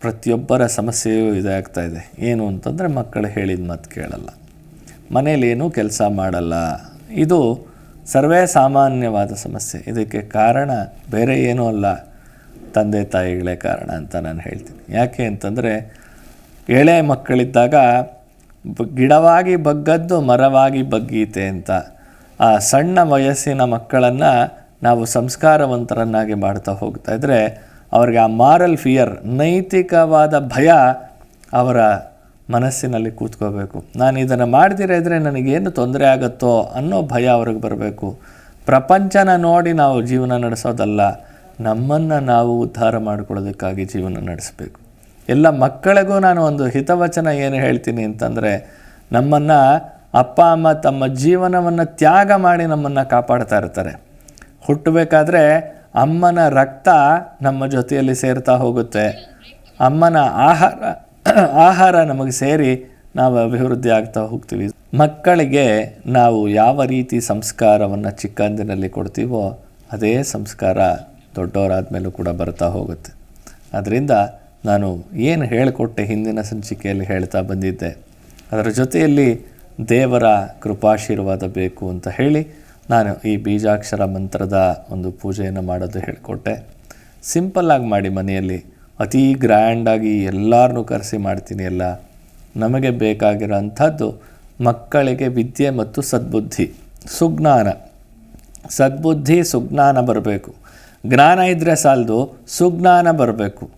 ಪ್ರತಿಯೊಬ್ಬರ ಸಮಸ್ಯೆಯೂ ಇದಾಗ್ತಾ ಇದೆ. ಏನು ಅಂತಂದರೆ ಮಕ್ಕಳು ಹೇಳಿದ ಮಾತು ಕೇಳಲ್ಲ. ಏನೂ ಕೆಲಸ ಮಾಡಲ್ಲ. ಇದು ಸರ್ವೇ ಸಾಮಾನ್ಯವಾದ ಸಮಸ್ಯೆ. ಇದಕ್ಕೆ ಕಾರಣ ಬೇರೆ ಏನೂ ಅಲ್ಲ. ತಂದೆ ತಾಯಿಗಳೇ ಕಾರಣ ಅಂತ ನಾನು ಹೇಳ್ತೀನಿ. ಯಾಕೆ ಅಂತಂದರೆ ಎಳೆ ಮಕ್ಕಳಿದ್ದಾಗ ಗಿಡವಾಗಿ ಬಗ್ಗದ್ದು ಮರವಾಗಿ ಬಗ್ಗೀತೆ ಅಂತ. ಆ ಸಣ್ಣ ವಯಸ್ಸಿನ ಮಕ್ಕಳನ್ನು ನಾವು ಸಂಸ್ಕಾರವಂತರನ್ನಾಗಿ ಮಾಡ್ತಾ ಹೋಗ್ತಾ ಇದ್ದರೆ ಅವ್ರಿಗೆ ಆ ಮಾರಲ್ ಫಿಯರ್ ನೈತಿಕವಾದ ಭಯ ಅವರ ಮನಸ್ಸಿನಲ್ಲಿ ಕೂತ್ಕೋಬೇಕು. ನಾನು ಇದನ್ನು ಮಾಡ್ದಿರ ಇದ್ದರೆ ನನಗೇನು ತೊಂದರೆ ಆಗುತ್ತೋ ಅನ್ನೋ ಭಯ ಅವ್ರಿಗೆ ಬರಬೇಕು. ಪ್ರಪಂಚನ ನೋಡಿ ನಾವು ಜೀವನ ನಡೆಸೋದಲ್ಲ, ನಮ್ಮನ್ನು ನಾವು ಉದ್ಧಾರ ಮಾಡಿಕೊಳ್ಳೋದಕ್ಕಾಗಿ ಜೀವನ ನಡೆಸಬೇಕು. ಎಲ್ಲ ಮಕ್ಕಳಿಗೂ ನಾನು ಒಂದು ಹಿತವಚನ ಏನು ಹೇಳ್ತೀನಿ ಅಂತಂದರೆ, ನಮ್ಮನ್ನು ಅಪ್ಪ, ಅಮ್ಮ ತಮ್ಮ ಜೀವನವನ್ನು ತ್ಯಾಗ ಮಾಡಿ ನಮ್ಮನ್ನು ಕಾಪಾಡ್ತಾ ಇರ್ತಾರೆ. ಹುಟ್ಟಬೇಕಾದ್ರೆ ಅಮ್ಮನ ರಕ್ತ ನಮ್ಮ ಜೊತೆಯಲ್ಲಿ ಸೇರ್ತಾ ಹೋಗುತ್ತೆ. ಅಮ್ಮನ ಆಹಾರ ಆಹಾರ ನಮಗೆ ಸೇರಿ ನಾವು ಅಭಿವೃದ್ಧಿ ಆಗ್ತಾ ಹೋಗ್ತೀವಿ. ಮಕ್ಕಳಿಗೆ ನಾವು ಯಾವ ರೀತಿ ಸಂಸ್ಕಾರವನ್ನು ಚಿಕ್ಕಂದಿನಲ್ಲಿ ಕೊಡ್ತೀವೋ ಅದೇ ಸಂಸ್ಕಾರ ದೊಡ್ಡವರಾದ ಮೇಲೂ ಕೂಡ ಬರ್ತಾ ಹೋಗುತ್ತೆ. ಅದರಿಂದ ನಾನು ಏನು ಹೇಳಿಕೊಟ್ಟೆ ಹಿಂದಿನ ಸಂಚಿಕೆಯಲ್ಲಿ ಹೇಳ್ತಾ ಬಂದಿದ್ದೆ. ಅದರ ಜೊತೆಯಲ್ಲಿ ದೇವರ ಕೃಪಾಶೀರ್ವಾದ ಬೇಕು ಅಂತ ಹೇಳಿ ನಾನು ಈ ಬೀಜಾಕ್ಷರ ಮಂತ್ರದ ಒಂದು ಪೂಜೆಯನ್ನು ಮಾಡೋದು ಹೇಳಿಕೊಟ್ಟೆ. ಸಿಂಪಲ್ಲಾಗಿ ಮಾಡಿ ಮನೆಯಲ್ಲಿ. ಅತೀ ಗ್ರ್ಯಾಂಡಾಗಿ ಎಲ್ಲರನ್ನೂ ಕರೆಸಿ ಮಾಡ್ತೀನಿ ಎಲ್ಲ ನಮಗೆ ಬೇಕಾಗಿರೋ ಅಂಥದ್ದು ಮಕ್ಕಳಿಗೆ ವಿದ್ಯೆ ಮತ್ತು ಸದ್ಬುದ್ಧಿ, ಸುಜ್ಞಾನ. ಸದ್ಬುದ್ಧಿ, ಸುಜ್ಞಾನ ಬರಬೇಕು. ಜ್ಞಾನ ಇದ್ದರೆ ಸಾಲದು, ಸುಜ್ಞಾನ ಬರಬೇಕು.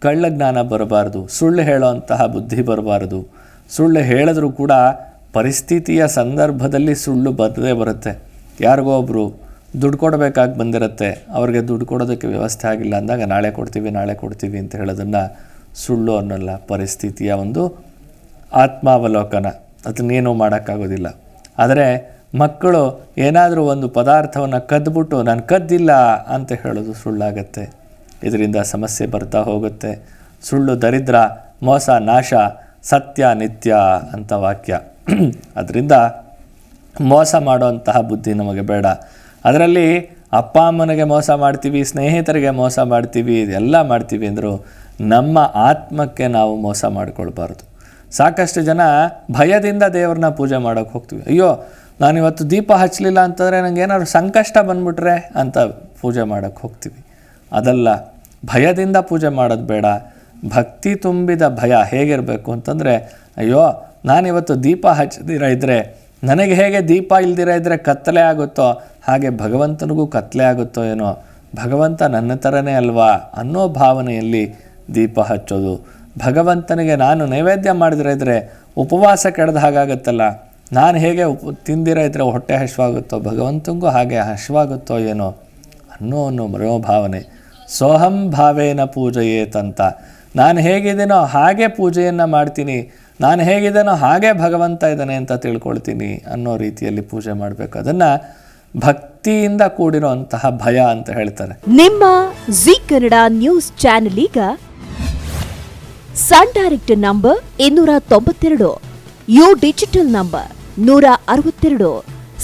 ಕಳ್ಳ ಜ್ಞಾನ ಬರಬಾರ್ದು, ಸುಳ್ಳು ಹೇಳೋಂತಹ ಬುದ್ಧಿ ಬರಬಾರ್ದು. ಸುಳ್ಳು ಹೇಳಿದ್ರೂ ಕೂಡ ಪರಿಸ್ಥಿತಿಯ ಸಂದರ್ಭದಲ್ಲಿ ಸುಳ್ಳು ಬರದೇ ಬರುತ್ತೆ. ಯಾರಿಗೋ ಒಬ್ಬರು ದುಡ್ಡು ಕೊಡಬೇಕಾಗಿ ಬಂದಿರುತ್ತೆ, ಅವ್ರಿಗೆ ದುಡ್ಡು ಕೊಡೋದಕ್ಕೆ ವ್ಯವಸ್ಥೆ ಆಗಿಲ್ಲ ಅಂದಾಗ ನಾಳೆ ಕೊಡ್ತೀವಿ ನಾಳೆ ಕೊಡ್ತೀವಿ ಅಂತ ಹೇಳೋದನ್ನು ಸುಳ್ಳು ಅನ್ನೋಲ್ಲ ಪರಿಸ್ಥಿತಿಯ ಒಂದು ಆತ್ಮಾವಲೋಕನ. ಅದನ್ನೇನೂ ಮಾಡೋಕ್ಕಾಗೋದಿಲ್ಲ. ಆದರೆ ಮಕ್ಕಳು ಏನಾದರೂ ಒಂದು ಪದಾರ್ಥವನ್ನು ಕದ್ದುಬಿಟ್ಟು ನಾನು ಕದ್ದಿಲ್ಲ ಅಂತ ಹೇಳೋದು ಸುಳ್ಳಾಗತ್ತೆ. ಇದರಿಂದ ಸಮಸ್ಯೆ ಬರ್ತಾ ಹೋಗುತ್ತೆ. ಸುಳ್ಳು, ದರಿದ್ರ, ಮೋಸ, ನಾಶ, ಸತ್ಯ, ನಿತ್ಯ ಅಂತ ವಾಕ್ಯ. ಅದರಿಂದ ಮೋಸ ಮಾಡುವಂತಹ ಬುದ್ಧಿ ನಮಗೆ ಬೇಡ. ಅದರಲ್ಲಿ ಅಪ್ಪ ಅಮ್ಮನಿಗೆ ಮೋಸ ಮಾಡ್ತೀವಿ, ಸ್ನೇಹಿತರಿಗೆ ಮೋಸ ಮಾಡ್ತೀವಿ, ಇದೆಲ್ಲ ಮಾಡ್ತೀವಿ ಅಂದರು ನಮ್ಮ ಆತ್ಮಕ್ಕೆ ನಾವು ಮೋಸ ಮಾಡಿಕೊಳ್ಬಾರ್ದು. ಸಾಕಷ್ಟು ಜನ ಭಯದಿಂದ ದೇವ್ರನ್ನ ಪೂಜೆ ಮಾಡೋಕ್ಕೆ ಹೋಗ್ತೀವಿ. ಅಯ್ಯೋ, ನಾನಿವತ್ತು ದೀಪ ಹಚ್ಚಲಿಲ್ಲ ಅಂತಂದರೆ ನನಗೆ ಏನಾದ್ರು ಸಂಕಷ್ಟ ಬಂದ್ಬಿಟ್ರೆ ಅಂತ ಪೂಜೆ ಮಾಡೋಕ್ಕೆ ಹೋಗ್ತೀವಿ. ಅದಲ್ಲ, ಭಯದಿಂದ ಪೂಜೆ ಮಾಡೋದು ಬೇಡ. ಭಕ್ತಿ ತುಂಬಿದ ಭಯ ಹೇಗಿರಬೇಕು ಅಂತಂದರೆ, ಅಯ್ಯೋ, ನಾನಿವತ್ತು ದೀಪ ಹಚ್ಚದಿರ ಇದ್ದರೆ ನನಗೆ ಹೇಗೆ ದೀಪ ಇಲ್ದಿರ ಇದ್ದರೆ ಕತ್ತಲೆ ಆಗುತ್ತೋ, ಹಾಗೆ ಭಗವಂತನಿಗೂ ಕತ್ತಲೆ ಆಗುತ್ತೋ ಏನೋ, ಭಗವಂತ ನನ್ನ ಥರನೇ ಅಲ್ವಾ ಅನ್ನೋ ಭಾವನೆಯಲ್ಲಿ ದೀಪ ಹಚ್ಚೋದು. ಭಗವಂತನಿಗೆ ನಾನು ನೈವೇದ್ಯ ಮಾಡಿದ್ರೆ ಇದ್ದರೆ ಉಪವಾಸ ಕೆಡದ ಹಾಗಾಗುತ್ತಲ್ಲ. ನಾನು ಹೇಗೆ ಉಪ, ತಿಂದಿರ ಇದ್ದರೆ ಹೊಟ್ಟೆ ಹಶ್ವಾಗುತ್ತೋ ಭಗವಂತನಿಗೂ ಹಾಗೆ ಹಶ್ವಾಗುತ್ತೋ ಏನೋ ಅನ್ನೋ ಅನ್ನೋ ಮನೋಭಾವನೆ. ಸೋಹಂ ಭಾವೇನ ಪೂಜೆಯೇತಂತ ನಾನು ಹೇಗಿದ್ದೀನೋ ಹಾಗೆ ಪೂಜೆಯನ್ನು ಮಾಡ್ತೀನಿ. ನಾನು ಹೇಗಿದ್ದೇನೋ ಹಾಗೆ ಭಗವಂತ ಇದ್ದಾನೆ ಅಂತ ತಿಳ್ಕೊಳ್ತೀನಿ ಅನ್ನೋ ರೀತಿಯಲ್ಲಿ ಪೂಜೆ ಮಾಡಬೇಕು. ಅದನ್ನು ಭಕ್ತಿಯಿಂದ ಕೂಡಿರುವಂತಹ ಭಯ ಅಂತ ಹೇಳ್ತಾರೆ. ನಿಮ್ಮ ಜಿ ಕನ್ನಡ ನ್ಯೂಸ್ ಚಾನೆಲ್ ಈಗ ಸನ್ ಡೈರೆಕ್ಟ್ ನಂಬರ್ ಇನ್ನೂರ ತೊಂಬತ್ತೆರಡು, ಯು ಡಿಜಿಟಲ್ ನಂಬರ್ ನೂರ ಅರವತ್ತೆರಡು,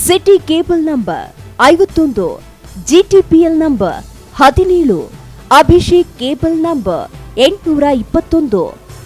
ಸಿಟಿ ಕೇಬಲ್ ನಂಬರ್ ಐವತ್ತೊಂದು, ಜಿಟಿಪಿಎಲ್ ನಂಬರ್ ಹದಿನೇಳು, ಅಭಿಷೇಕ್ ಕೇಬಲ್ ನಂಬರ್ ಎಂಟುನೂರ ಇಪ್ಪತ್ತೊಂದು.